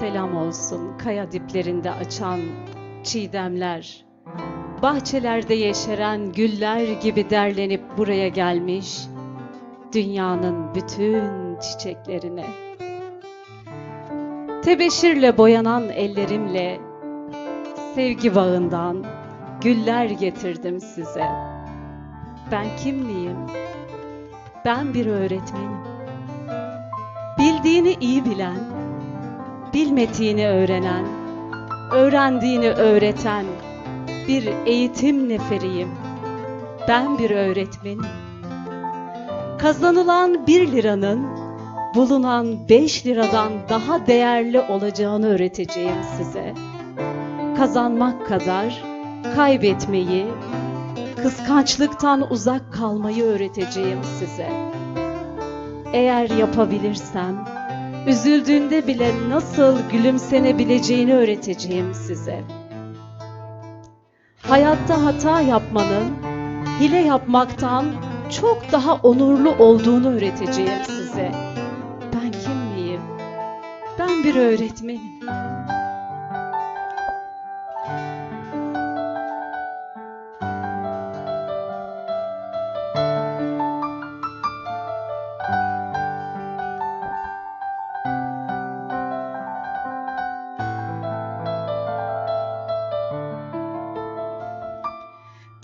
selam olsun kaya diplerinde açan çiğdemler. Bahçelerde yeşeren güller gibi derlenip buraya gelmiş dünyanın bütün çiçeklerine. Tebeşirle boyanan ellerimle sevgi bağından güller getirdim size. Ben kim miyim? Ben bir öğretmenim. Bildiğini iyi bilen, bilmediğini öğrenen, öğrendiğini öğreten bir eğitim neferiyim. Ben bir öğretmenim. Kazanılan bir liranın bulunan beş liradan daha değerli olacağını öğreteceğim size. Kazanmak kadar kaybetmeyi, kıskançlıktan uzak kalmayı öğreteceğim size. Eğer yapabilirsem, üzüldüğünde bile nasıl gülümsenebileceğini öğreteceğim size. Hayatta hata yapmanın, hile yapmaktan çok daha onurlu olduğunu öğreteceğim size. Ben kim miyim? Ben bir öğretmenim.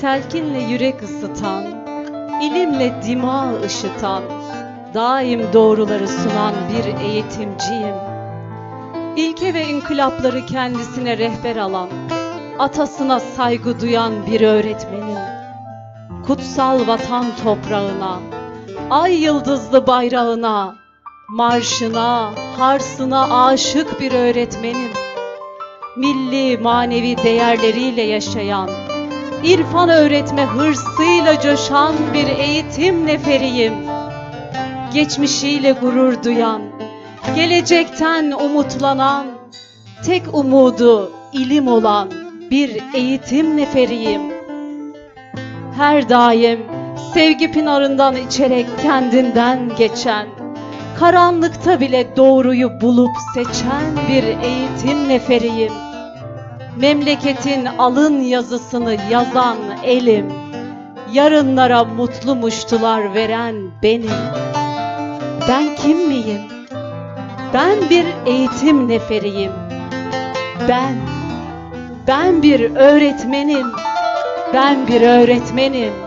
Telkinle yürek ısıtan, ilimle dimağı ışıtan, daim doğruları sunan bir eğitimciyim. İlke ve inkılapları kendisine rehber alan, atasına saygı duyan bir öğretmenim. Kutsal vatan toprağına, ay yıldızlı bayrağına, marşına, harsına aşık bir öğretmenim. Milli manevi değerleriyle yaşayan, İrfan öğretme hırsıyla coşan bir eğitim neferiyim. Geçmişiyle gurur duyan, gelecekten umutlanan, tek umudu ilim olan bir eğitim neferiyim. Her daim sevgi pınarından içerek kendinden geçen, karanlıkta bile doğruyu bulup seçen bir eğitim neferiyim memleketin alın yazısını yazan elim, yarınlara mutlu muştular veren benim. Ben kim miyim? Ben bir eğitim neferiyim. Ben, ben bir öğretmenim. Ben bir öğretmenim.